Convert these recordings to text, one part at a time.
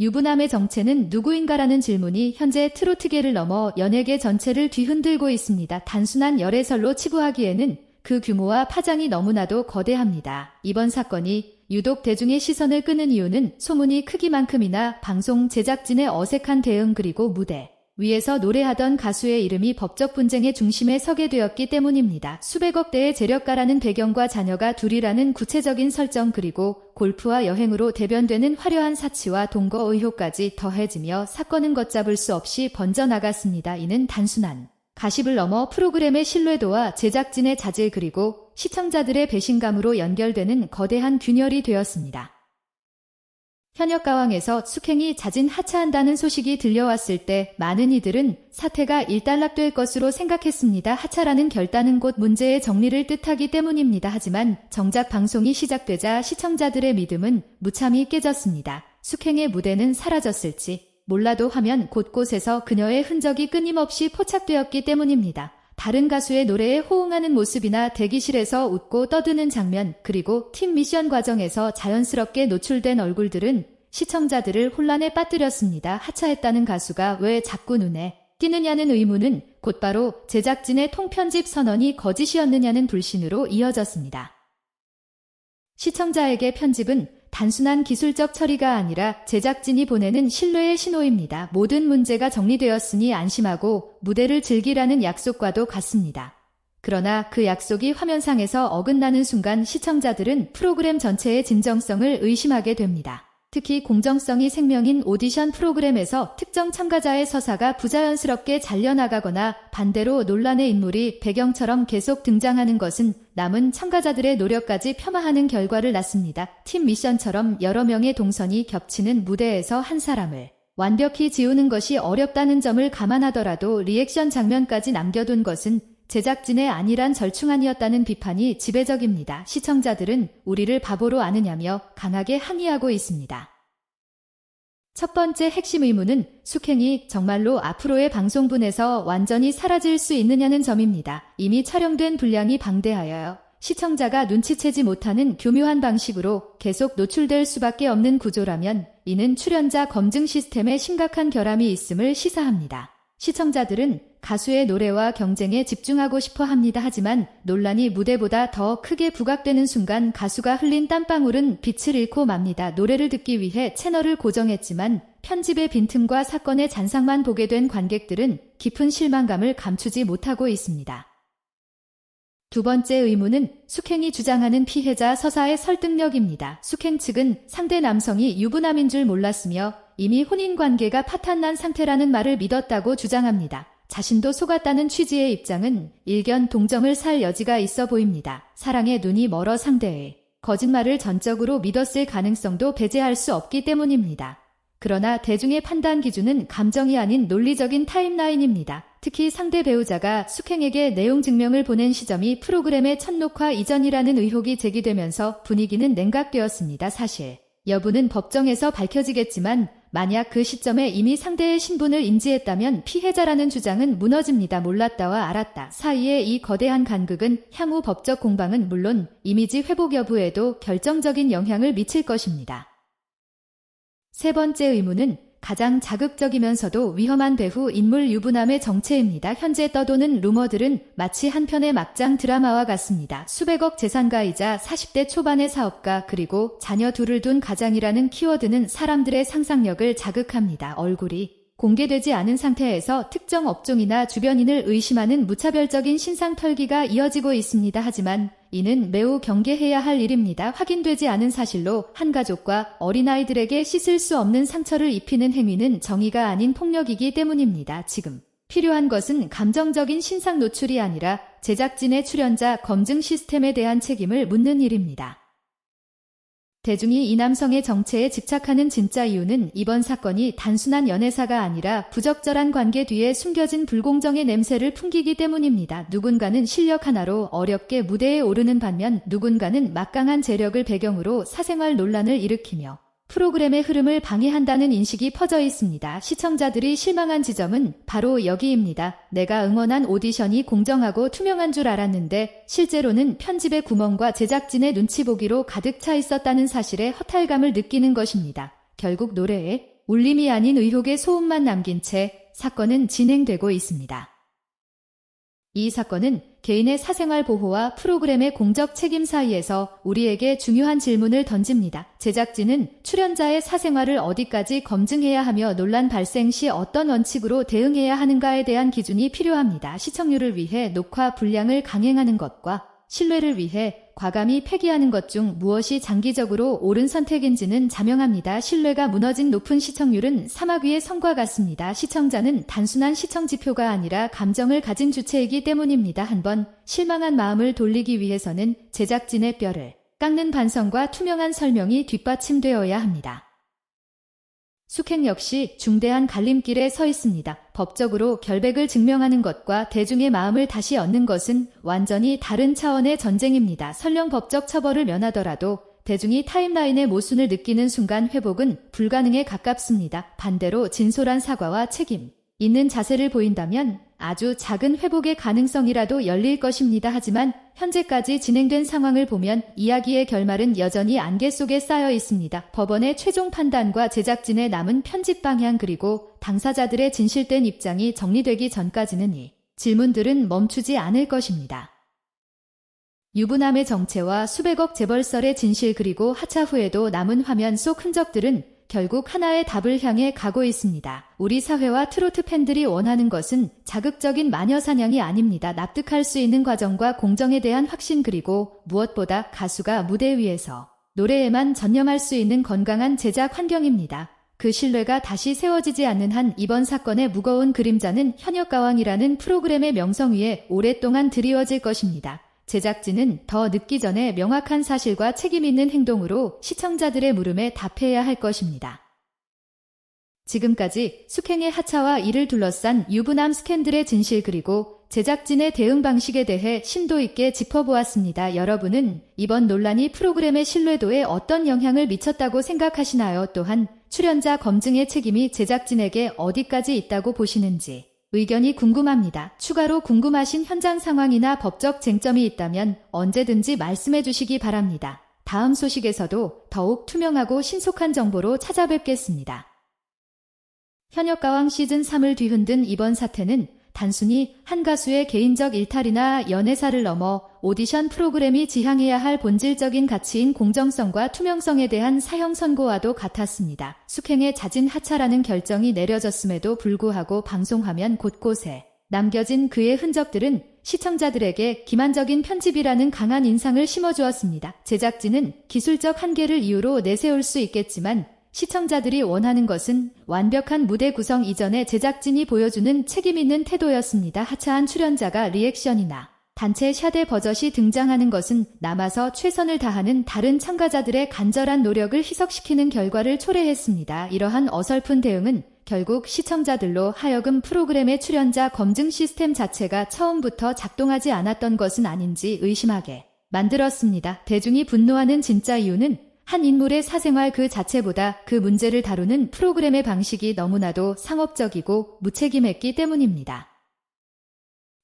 유부남의 정체는 누구인가라는 질문이 현재 트로트계를 넘어 연예계 전체를 뒤흔들고 있습니다. 단순한 열애설로 치부하기에는 그 규모와 파장이 너무나도 거대합니다. 이번 사건이 유독 대중의 시선을 끄는 이유는 소문이 크기만큼이나 방송 제작진의 어색한 대응 그리고 무대 위에서 노래하던 가수의 이름이 법적 분쟁의 중심에 서게 되었기 때문입니다. 수백억 대의 재력가라는 배경과 자녀가 둘이라는 구체적인 설정 그리고 골프와 여행으로 대변되는 화려한 사치와 동거 의혹까지 더해지며 사건은 걷잡을 수 없이 번져나갔습니다. 이는 단순한 가십을 넘어 프로그램의 신뢰도와 제작진의 자질 그리고 시청자들의 배신감으로 연결되는 거대한 균열이 되었습니다. 현역 가왕에서 숙행이 자진 하차한다는 소식이 들려왔을 때 많은 이들은 사태가 일단락될 것으로 생각했습니다. 하차라는 결단은 곧 문제의 정리를 뜻하기 때문입니다. 하지만 정작 방송이 시작되자 시청자들의 믿음은 무참히 깨졌습니다. 숙행의 무대는 사라졌을지 몰라도 화면 곳곳에서 그녀의 흔적이 끊임없이 포착되었기 때문입니다. 다른 가수의 노래에 호응하는 모습이나 대기실에서 웃고 떠드는 장면, 그리고 팀 미션 과정에서 자연스럽게 노출된 얼굴들은 시청자들을 혼란에 빠뜨렸습니다. 하차했다는 가수가 왜 자꾸 눈에 띄느냐는 의문은 곧바로 제작진의 통편집 선언이 거짓이었느냐는 불신으로 이어졌습니다. 시청자에게 편집은 단순한 기술적 처리가 아니라 제작진이 보내는 신뢰의 신호입니다. 모든 문제가 정리되었으니 안심하고 무대를 즐기라는 약속과도 같습니다. 그러나 그 약속이 화면상에서 어긋나는 순간 시청자들은 프로그램 전체의 진정성을 의심하게 됩니다. 특히 공정성이 생명인 오디션 프로그램에서 특정 참가자의 서사가 부자연스럽게 잘려나가거나 반대로 논란의 인물이 배경처럼 계속 등장하는 것은 남은 참가자들의 노력까지 폄하하는 결과를 낳습니다. 팀 미션처럼 여러 명의 동선이 겹치는 무대에서 한 사람을 완벽히 지우는 것이 어렵다는 점을 감안하더라도 리액션 장면까지 남겨둔 것은 제작진의 안일한 절충안이었다는 비판이 지배적입니다. 시청자들은 우리를 바보로 아느냐며 강하게 항의하고 있습니다. 첫 번째 핵심 의문은 숙행이 정말로 앞으로의 방송분에서 완전히 사라질 수 있느냐는 점입니다. 이미 촬영된 분량이 방대하여요. 시청자가 눈치채지 못하는 교묘한 방식으로 계속 노출될 수밖에 없는 구조라면 이는 출연자 검증 시스템에 심각한 결함이 있음을 시사합니다. 시청자들은 가수의 노래와 경쟁에 집중하고 싶어 합니다. 하지만 논란이 무대보다 더 크게 부각되는 순간 가수가 흘린 땀방울은 빛을 잃고 맙니다. 노래를 듣기 위해 채널을 고정했지만 편집의 빈틈과 사건의 잔상만 보게 된 관객들은 깊은 실망감을 감추지 못하고 있습니다. 두 번째 의문은 숙행이 주장하는 피해자 서사의 설득력입니다. 숙행 측은 상대 남성이 유부남인 줄 몰랐으며 이미 혼인 관계가 파탄난 상태라는 말을 믿었다고 주장합니다. 자신도 속았다는 취지의 입장은 일견 동정을 살 여지가 있어 보입니다. 사랑에 눈이 멀어 상대의 거짓말을 전적으로 믿었을 가능성도 배제할 수 없기 때문입니다. 그러나 대중의 판단 기준은 감정이 아닌 논리적인 타임라인입니다. 특히 상대 배우자가 숙행에게 내용 증명을 보낸 시점이 프로그램의 첫 녹화 이전이라는 의혹이 제기되면서 분위기는 냉각되었습니다. 사실 여부는 법정에서 밝혀지겠지만 만약 그 시점에 이미 상대의 신분을 인지했다면 피해자라는 주장은 무너집니다. 몰랐다와 알았다 사이에 이 거대한 간극은 향후 법적 공방은 물론 이미지 회복 여부에도 결정적인 영향을 미칠 것입니다. 세 번째 의문은 가장 자극적이면서도 위험한 배후 인물 유부남의 정체입니다. 현재 떠도는 루머들은 마치 한 편의 막장 드라마와 같습니다. 수백억 재산가이자 40대 초반의 사업가 그리고 자녀 둘을 둔 가장이라는 키워드는 사람들의 상상력을 자극합니다. 얼굴이 공개되지 않은 상태에서 특정 업종이나 주변인을 의심하는 무차별적인 신상 털기가 이어지고 있습니다. 하지만 이는 매우 경계해야 할 일입니다. 확인되지 않은 사실로 한 가족과 어린아이들에게 씻을 수 없는 상처를 입히는 행위는 정의가 아닌 폭력이기 때문입니다. 지금 필요한 것은 감정적인 신상 노출이 아니라 제작진의 출연자 검증 시스템에 대한 책임을 묻는 일입니다. 대중이 이 남성의 정체에 집착하는 진짜 이유는 이번 사건이 단순한 연애사가 아니라 부적절한 관계 뒤에 숨겨진 불공정의 냄새를 풍기기 때문입니다. 누군가는 실력 하나로 어렵게 무대에 오르는 반면 누군가는 막강한 재력을 배경으로 사생활 논란을 일으키며 프로그램의 흐름을 방해한다는 인식이 퍼져 있습니다. 시청자들이 실망한 지점은 바로 여기입니다. 내가 응원한 오디션이 공정하고 투명한 줄 알았는데 실제로는 편집의 구멍과 제작진의 눈치 보기로 가득 차 있었다는 사실에 허탈감을 느끼는 것입니다. 결국 노래에 울림이 아닌 의혹의 소음만 남긴 채 사건은 진행되고 있습니다. 이 사건은 개인의 사생활 보호와 프로그램의 공적 책임 사이에서 우리에게 중요한 질문을 던집니다. 제작진은 출연자의 사생활을 어디까지 검증해야 하며 논란 발생 시 어떤 원칙으로 대응해야 하는가에 대한 기준이 필요합니다. 시청률을 위해 녹화 분량을 강행하는 것과 신뢰를 위해 과감히 폐기하는 것 중 무엇이 장기적으로 옳은 선택인지는 자명합니다. 신뢰가 무너진 높은 시청률은 사막 위의 성과 같습니다. 시청자는 단순한 시청 지표가 아니라 감정을 가진 주체이기 때문입니다. 한번 실망한 마음을 돌리기 위해서는 제작진의 뼈를 깎는 반성과 투명한 설명이 뒷받침되어야 합니다. 숙행 역시 중대한 갈림길에 서 있습니다. 법적으로 결백을 증명하는 것과 대중의 마음을 다시 얻는 것은 완전히 다른 차원의 전쟁입니다. 설령 법적 처벌을 면하더라도 대중이 타임라인의 모순을 느끼는 순간 회복은 불가능에 가깝습니다. 반대로 진솔한 사과와 책임 있는 자세를 보인다면 아주 작은 회복의 가능성이라도 열릴 것입니다. 하지만 현재까지 진행된 상황을 보면 이야기의 결말은 여전히 안개 속에 쌓여 있습니다. 법원의 최종 판단과 제작진의 남은 편집 방향 그리고 당사자들의 진실된 입장이 정리되기 전까지는 이 질문들은 멈추지 않을 것입니다. 유부남의 정체와 수백억 재벌설의 진실 그리고 하차 후에도 남은 화면 속 흔적들은 결국 하나의 답을 향해 가고 있습니다. 우리 사회와 트로트 팬들이 원하는 것은 자극적인 마녀 사냥이 아닙니다. 납득할 수 있는 과정과 공정에 대한 확신 그리고 무엇보다 가수가 무대 위에서 노래에만 전념할 수 있는 건강한 제작 환경입니다. 그 신뢰가 다시 세워지지 않는 한 이번 사건의 무거운 그림자는 현역가왕이라는 프로그램의 명성 위에 오랫동안 드리워질 것입니다. 제작진은 더 늦기 전에 명확한 사실과 책임 있는 행동으로 시청자들의 물음에 답해야 할 것입니다. 지금까지 숙행의 하차와 이를 둘러싼 유부남 스캔들의 진실 그리고 제작진의 대응 방식에 대해 심도 있게 짚어보았습니다. 여러분은 이번 논란이 프로그램의 신뢰도에 어떤 영향을 미쳤다고 생각하시나요? 또한 출연자 검증의 책임이 제작진에게 어디까지 있다고 보시는지 의견이 궁금합니다. 추가로 궁금하신 현장 상황이나 법적 쟁점이 있다면 언제든지 말씀해 주시기 바랍니다. 다음 소식에서도 더욱 투명하고 신속한 정보로 찾아뵙겠습니다. 현역가왕 시즌 3을 뒤흔든 이번 사태는 단순히 한 가수의 개인적 일탈이나 연애사를 넘어 오디션 프로그램이 지향해야 할 본질적인 가치인 공정성과 투명성에 대한 사형 선고와도 같았습니다. 숙행의 잦은 하차라는 결정이 내려졌음에도 불구하고 방송화면 곳곳에 남겨진 그의 흔적들은 시청자들에게 기만적인 편집이라는 강한 인상을 심어주었습니다. 제작진은 기술적 한계를 이유로 내세울 수 있겠지만 시청자들이 원하는 것은 완벽한 무대 구성 이전에 제작진이 보여주는 책임있는 태도였습니다. 하차한 출연자가 리액션이나 단체 샷의 버젓이 등장하는 것은 남아서 최선을 다하는 다른 참가자들의 간절한 노력을 희석시키는 결과를 초래했습니다. 이러한 어설픈 대응은 결국 시청자들로 하여금 프로그램의 출연자 검증 시스템 자체가 처음부터 작동하지 않았던 것은 아닌지 의심하게 만들었습니다. 대중이 분노하는 진짜 이유는 한 인물의 사생활 그 자체보다 그 문제를 다루는 프로그램의 방식이 너무나도 상업적이고 무책임했기 때문입니다.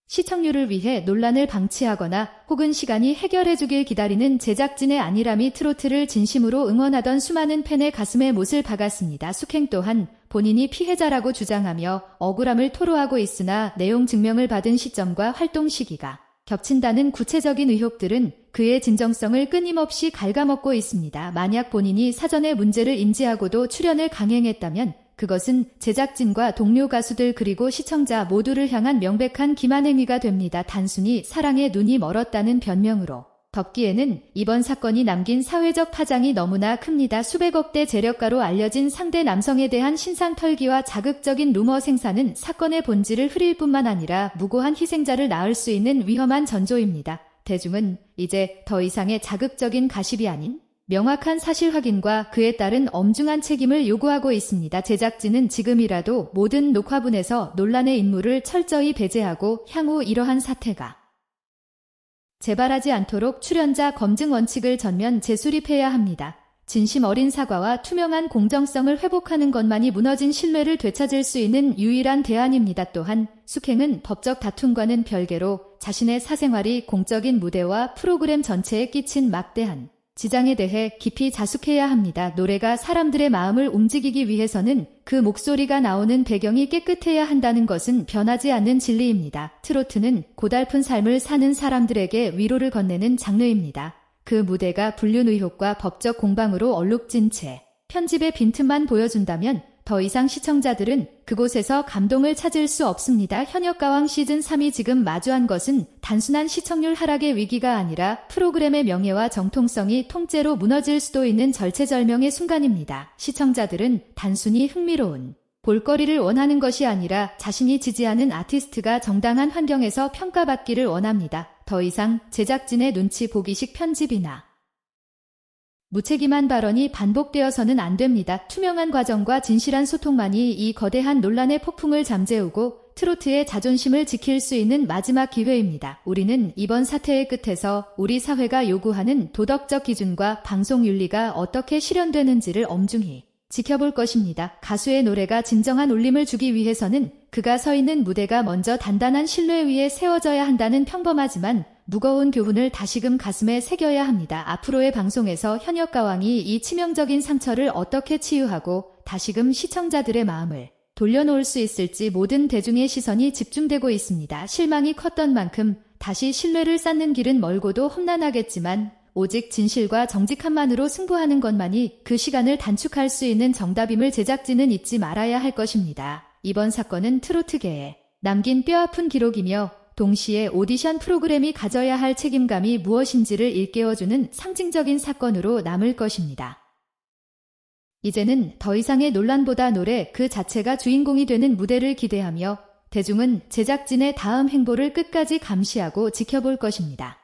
시청률을 위해 논란을 방치하거나 혹은 시간이 해결해주길 기다리는 제작진의 안일함이 트로트를 진심으로 응원하던 수많은 팬의 가슴에 못을 박았습니다. 숙행 또한 본인이 피해자라고 주장하며 억울함을 토로하고 있으나 내용 증명을 받은 시점과 활동 시기가 겹친다는 구체적인 의혹들은 그의 진정성을 끊임없이 갉아먹고 있습니다. 만약 본인이 사전에 문제를 인지하고도 출연을 강행했다면 그것은 제작진과 동료 가수들 그리고 시청자 모두를 향한 명백한 기만 행위가 됩니다. 단순히 사랑에 눈이 멀었다는 변명으로 덮기에는 이번 사건이 남긴 사회적 파장이 너무나 큽니다. 수백억대 재력가로 알려진 상대 남성에 대한 신상 털기와 자극적인 루머 생산은 사건의 본질을 흐릴 뿐만 아니라 무고한 희생자를 낳을 수 있는 위험한 전조입니다. 대중은 이제 더 이상의 자극적인 가십이 아닌 명확한 사실 확인과 그에 따른 엄중한 책임을 요구하고 있습니다. 제작진은 지금이라도 모든 녹화분에서 논란의 인물을 철저히 배제하고 향후 이러한 사태가 재발하지 않도록 출연자 검증 원칙을 전면 재수립해야 합니다. 진심 어린 사과와 투명한 공정성을 회복하는 것만이 무너진 신뢰를 되찾을 수 있는 유일한 대안입니다. 또한 숙행은 법적 다툼과는 별개로 자신의 사생활이 공적인 무대와 프로그램 전체에 끼친 막대한 지장에 대해 깊이 자숙해야 합니다. 노래가 사람들의 마음을 움직이기 위해서는 그 목소리가 나오는 배경이 깨끗해야 한다는 것은 변하지 않는 진리입니다. 트로트는 고달픈 삶을 사는 사람들에게 위로를 건네는 장르입니다. 그 무대가 불륜 의혹과 법적 공방으로 얼룩진 채 편집의 빈틈만 보여준다면 더 이상 시청자들은 그곳에서 감동을 찾을 수 없습니다. 현역가왕 시즌 3이 지금 마주한 것은 단순한 시청률 하락의 위기가 아니라 프로그램의 명예와 정통성이 통째로 무너질 수도 있는 절체절명의 순간입니다. 시청자들은 단순히 흥미로운 볼거리를 원하는 것이 아니라 자신이 지지하는 아티스트가 정당한 환경에서 평가받기를 원합니다. 더 이상 제작진의 눈치 보기식 편집이나 무책임한 발언이 반복되어서는 안 됩니다. 투명한 과정과 진실한 소통만이 이 거대한 논란의 폭풍을 잠재우고 트로트의 자존심을 지킬 수 있는 마지막 기회입니다. 우리는 이번 사태의 끝에서 우리 사회가 요구하는 도덕적 기준과 방송 윤리가 어떻게 실현되는지를 엄중히 지켜볼 것입니다. 가수의 노래가 진정한 울림을 주기 위해서는 그가 서 있는 무대가 먼저 단단한 신뢰 위에 세워져야 한다는 평범하지만 무거운 교훈을 다시금 가슴에 새겨야 합니다. 앞으로의 방송에서 현역 가왕이 이 치명적인 상처를 어떻게 치유하고 다시금 시청자들의 마음을 돌려놓을 수 있을지 모든 대중의 시선이 집중되고 있습니다. 실망이 컸던 만큼 다시 신뢰를 쌓는 길은 멀고도 험난하겠지만 오직 진실과 정직함만으로 승부하는 것만이 그 시간을 단축할 수 있는 정답임을 제작진은 잊지 말아야 할 것입니다. 이번 사건은 트로트계에 남긴 뼈아픈 기록이며 동시에 오디션 프로그램이 가져야 할 책임감이 무엇인지를 일깨워주는 상징적인 사건으로 남을 것입니다. 이제는 더 이상의 논란보다 노래 그 자체가 주인공이 되는 무대를 기대하며 대중은 제작진의 다음 행보를 끝까지 감시하고 지켜볼 것입니다.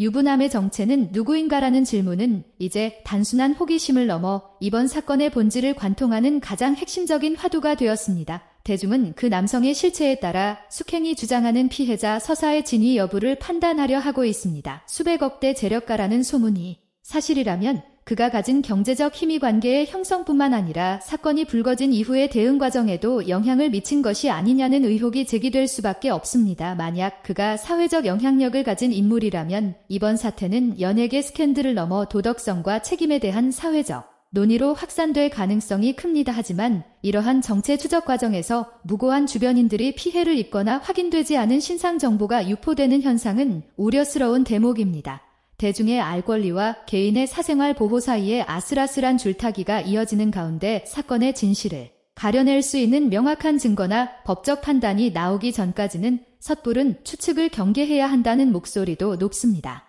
유부남의 정체는 누구인가라는 질문은 이제 단순한 호기심을 넘어 이번 사건의 본질을 관통하는 가장 핵심적인 화두가 되었습니다. 대중은 그 남성의 실체에 따라 숙행이 주장하는 피해자 서사의 진위 여부를 판단하려 하고 있습니다. 수백억 대 재력가라는 소문이 사실이라면 그가 가진 경제적 힘이 관계의 형성뿐만 아니라 사건이 불거진 이후의 대응 과정에도 영향을 미친 것이 아니냐는 의혹이 제기될 수밖에 없습니다. 만약 그가 사회적 영향력을 가진 인물이라면 이번 사태는 연예계 스캔들을 넘어 도덕성과 책임에 대한 사회적 논의로 확산될 가능성이 큽니다. 하지만 이러한 정체 추적 과정에서 무고한 주변인들이 피해를 입거나 확인되지 않은 신상 정보가 유포되는 현상은 우려스러운 대목입니다. 대중의 알 권리와 개인의 사생활 보호 사이에 아슬아슬한 줄타기가 이어지는 가운데 사건의 진실을 가려낼 수 있는 명확한 증거나 법적 판단이 나오기 전까지는 섣부른 추측을 경계해야 한다는 목소리도 높습니다.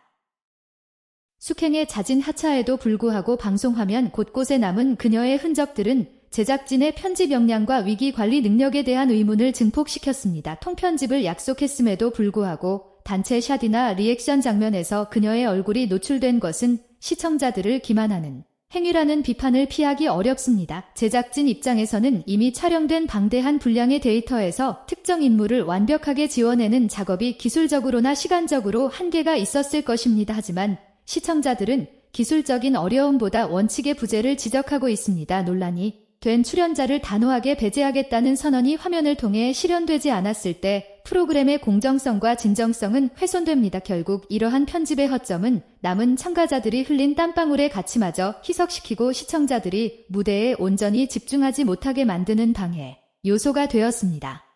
숙행의 잦은 하차에도 불구하고 방송화면 곳곳에 남은 그녀의 흔적들은 제작진의 편집 역량과 위기 관리 능력에 대한 의문을 증폭시켰습니다. 통편집을 약속했음에도 불구하고 단체 샷이나 리액션 장면에서 그녀의 얼굴이 노출된 것은 시청자들을 기만하는 행위라는 비판을 피하기 어렵습니다. 제작진 입장에서는 이미 촬영된 방대한 분량의 데이터에서 특정 인물을 완벽하게 지워내는 작업이 기술적으로나 시간적으로 한계가 있었을 것입니다. 하지만 시청자들은 기술적인 어려움보다 원칙의 부재를 지적하고 있습니다. 논란이 된 출연자를 단호하게 배제하겠다는 선언이 화면을 통해 실현되지 않았을 때 프로그램의 공정성과 진정성은 훼손됩니다. 결국 이러한 편집의 허점은 남은 참가자들이 흘린 땀방울의 가치마저 희석시키고 시청자들이 무대에 온전히 집중하지 못하게 만드는 방해 요소가 되었습니다.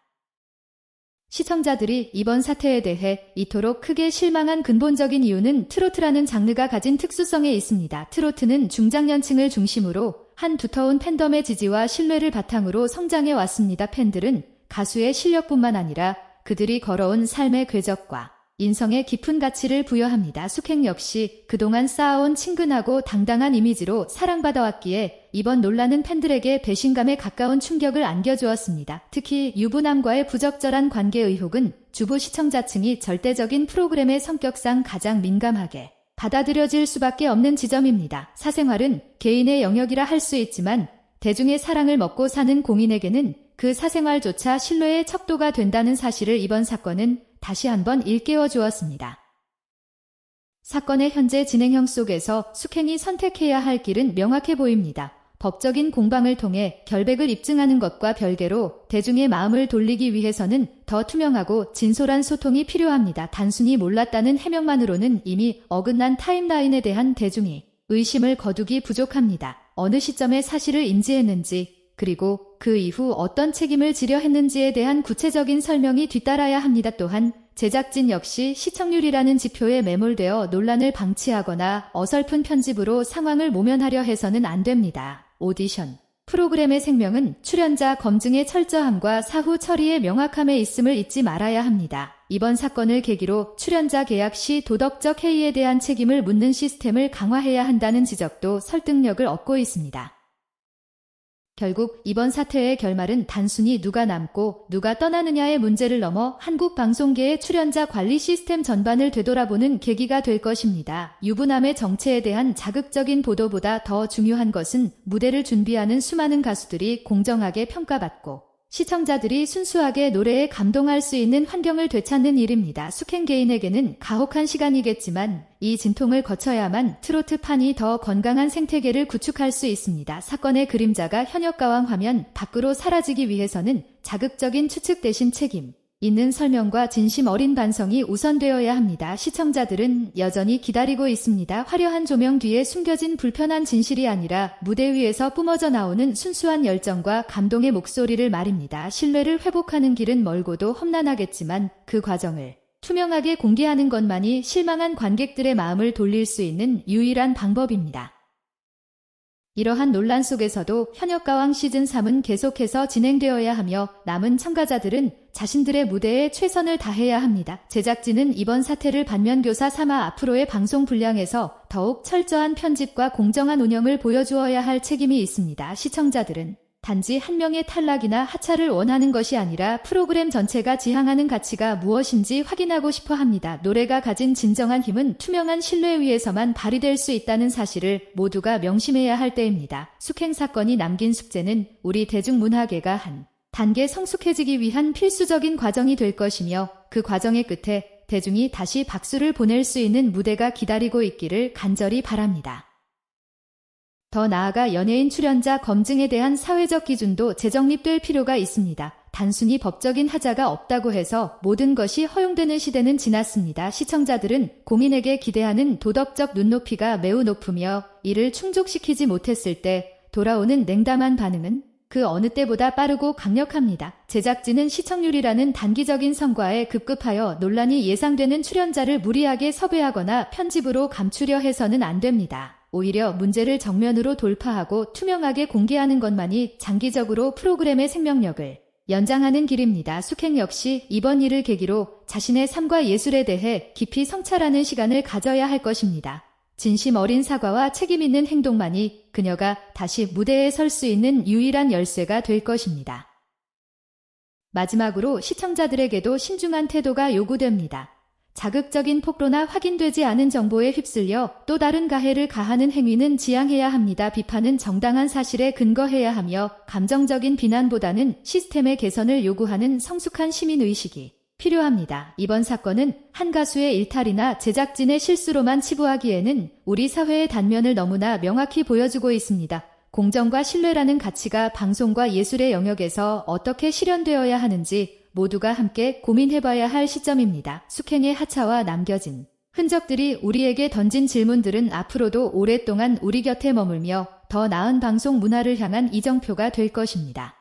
시청자들이 이번 사태에 대해 이토록 크게 실망한 근본적인 이유는 트로트라는 장르가 가진 특수성에 있습니다. 트로트는 중장년층을 중심으로 한 두터운 팬덤의 지지와 신뢰를 바탕으로 성장해 왔습니다. 팬들은 가수의 실력뿐만 아니라 그들이 걸어온 삶의 궤적과 인성의 깊은 가치를 부여합니다. 숙행 역시 그동안 쌓아온 친근하고 당당한 이미지로 사랑받아왔기에 이번 논란은 팬들에게 배신감에 가까운 충격을 안겨주었습니다. 특히 유부남과의 부적절한 관계 의혹은 주부 시청자층이 절대적인 프로그램의 성격상 가장 민감하게 받아들여질 수밖에 없는 지점입니다. 사생활은 개인의 영역이라 할 수 있지만 대중의 사랑을 먹고 사는 공인에게는 그 사생활조차 신뢰의 척도가 된다는 사실을 이번 사건은 다시 한번 일깨워 주었습니다. 사건의 현재 진행형 속에서 숙행이 선택해야 할 길은 명확해 보입니다. 법적인 공방을 통해 결백을 입증하는 것과 별개로 대중의 마음을 돌리기 위해서는 더 투명하고 진솔한 소통이 필요합니다. 단순히 몰랐다는 해명만으로는 이미 어긋난 타임라인에 대한 대중이 의심을 거두기 부족합니다. 어느 시점에 사실을 인지했는지, 그리고 그 이후 어떤 책임을 지려 했는지에 대한 구체적인 설명이 뒤따라야 합니다. 또한 제작진 역시 시청률이라는 지표에 매몰되어 논란을 방치하거나 어설픈 편집으로 상황을 모면하려 해서는 안 됩니다. 오디션. 프로그램의 생명은 출연자 검증의 철저함과 사후 처리의 명확함에 있음을 잊지 말아야 합니다. 이번 사건을 계기로 출연자 계약 시 도덕적 해이에 대한 책임을 묻는 시스템을 강화해야 한다는 지적도 설득력을 얻고 있습니다. 결국 이번 사태의 결말은 단순히 누가 남고 누가 떠나느냐의 문제를 넘어 한국 방송계의 출연자 관리 시스템 전반을 되돌아보는 계기가 될 것입니다. 유부남의 정체에 대한 자극적인 보도보다 더 중요한 것은 무대를 준비하는 수많은 가수들이 공정하게 평가받고 시청자들이 순수하게 노래에 감동할 수 있는 환경을 되찾는 일입니다. 숙행 개인에게는 가혹한 시간이겠지만 이 진통을 거쳐야만 트로트 판이 더 건강한 생태계를 구축할 수 있습니다. 사건의 그림자가 현역 가왕 화면 밖으로 사라지기 위해서는 자극적인 추측 대신 책임, 있는 설명과 진심 어린 반성이 우선되어야 합니다. 시청자들은 여전히 기다리고 있습니다. 화려한 조명 뒤에 숨겨진 불편한 진실이 아니라 무대 위에서 뿜어져 나오는 순수한 열정과 감동의 목소리를 말입니다. 신뢰를 회복하는 길은 멀고도 험난하겠지만 그 과정을 투명하게 공개하는 것만이 실망한 관객들의 마음을 돌릴 수 있는 유일한 방법입니다. 이러한 논란 속에서도 현역 가왕 시즌 3은 계속해서 진행되어야 하며 남은 참가자들은 자신들의 무대에 최선을 다해야 합니다. 제작진은 이번 사태를 반면교사 삼아 앞으로의 방송 분량에서 더욱 철저한 편집과 공정한 운영을 보여주어야 할 책임이 있습니다. 시청자들은 단지 한 명의 탈락이나 하차를 원하는 것이 아니라 프로그램 전체가 지향하는 가치가 무엇인지 확인하고 싶어 합니다. 노래가 가진 진정한 힘은 투명한 신뢰 위에서만 발휘될 수 있다는 사실을 모두가 명심해야 할 때입니다. 숙행 사건이 남긴 숙제는 우리 대중문화계가 한 단계 성숙해지기 위한 필수적인 과정이 될 것이며 그 과정의 끝에 대중이 다시 박수를 보낼 수 있는 무대가 기다리고 있기를 간절히 바랍니다. 더 나아가 연예인 출연자 검증에 대한 사회적 기준도 재정립될 필요가 있습니다. 단순히 법적인 하자가 없다고 해서 모든 것이 허용되는 시대는 지났습니다. 시청자들은 공인에게 기대하는 도덕적 눈높이가 매우 높으며 이를 충족시키지 못했을 때 돌아오는 냉담한 반응은 그 어느 때보다 빠르고 강력합니다. 제작진은 시청률이라는 단기적인 성과에 급급하여 논란이 예상되는 출연자를 무리하게 섭외하거나 편집으로 감추려 해서는 안 됩니다. 오히려 문제를 정면으로 돌파하고 투명하게 공개하는 것만이 장기적으로 프로그램의 생명력을 연장하는 길입니다. 숙행 역시 이번 일을 계기로 자신의 삶과 예술에 대해 깊이 성찰하는 시간을 가져야 할 것입니다. 진심 어린 사과와 책임 있는 행동만이 그녀가 다시 무대에 설 수 있는 유일한 열쇠가 될 것입니다. 마지막으로 시청자들에게도 신중한 태도가 요구됩니다. 자극적인 폭로나 확인되지 않은 정보에 휩쓸려 또 다른 가해를 가하는 행위는 지양해야 합니다. 비판은 정당한 사실에 근거해야 하며 감정적인 비난보다는 시스템의 개선을 요구하는 성숙한 시민의식이 필요합니다. 이번 사건은 한 가수의 일탈이나 제작진의 실수로만 치부하기에는 우리 사회의 단면을 너무나 명확히 보여주고 있습니다. 공정과 신뢰라는 가치가 방송과 예술의 영역에서 어떻게 실현되어야 하는지 모두가 함께 고민해봐야 할 시점입니다. 숙행의 하차와 남겨진 흔적들이 우리에게 던진 질문들은 앞으로도 오랫동안 우리 곁에 머물며 더 나은 방송 문화를 향한 이정표가 될 것입니다.